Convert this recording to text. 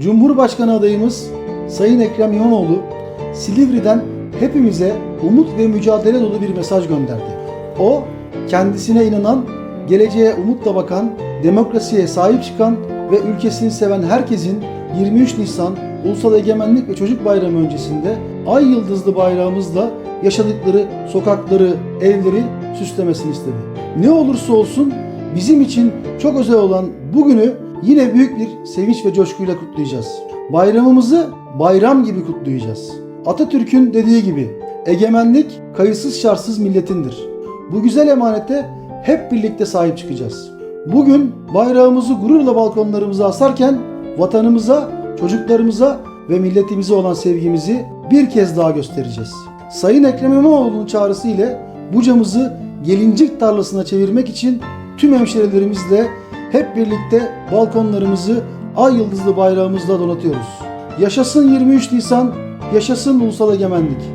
Cumhurbaşkanı adayımız Sayın Ekrem İmamoğlu Silivri'den hepimize umut ve mücadele dolu bir mesaj gönderdi. O kendisine inanan, geleceğe umutla bakan, demokrasiye sahip çıkan ve ülkesini seven herkesin 23 Nisan Ulusal Egemenlik ve Çocuk Bayramı öncesinde ay yıldızlı bayrağımızla yaşadıkları sokakları, evleri süslemesini istedi. Ne olursa olsun bizim için çok özel olan bugünü yine büyük bir sevinç ve coşkuyla kutlayacağız. Bayramımızı bayram gibi kutlayacağız. Atatürk'ün dediği gibi egemenlik kayıtsız şartsız milletindir. Bu güzel emanete hep birlikte sahip çıkacağız. Bugün bayrağımızı gururla balkonlarımıza asarken vatanımıza, çocuklarımıza ve milletimize olan sevgimizi bir kez daha göstereceğiz. Sayın Ekrem İmamoğlu'nun çağrısı ile bucamızı gelincik tarlasına çevirmek için tüm hemşerilerimizle hep birlikte balkonlarımızı ay yıldızlı bayrağımızla donatıyoruz. Yaşasın 23 Nisan, yaşasın ulusal egemenlik.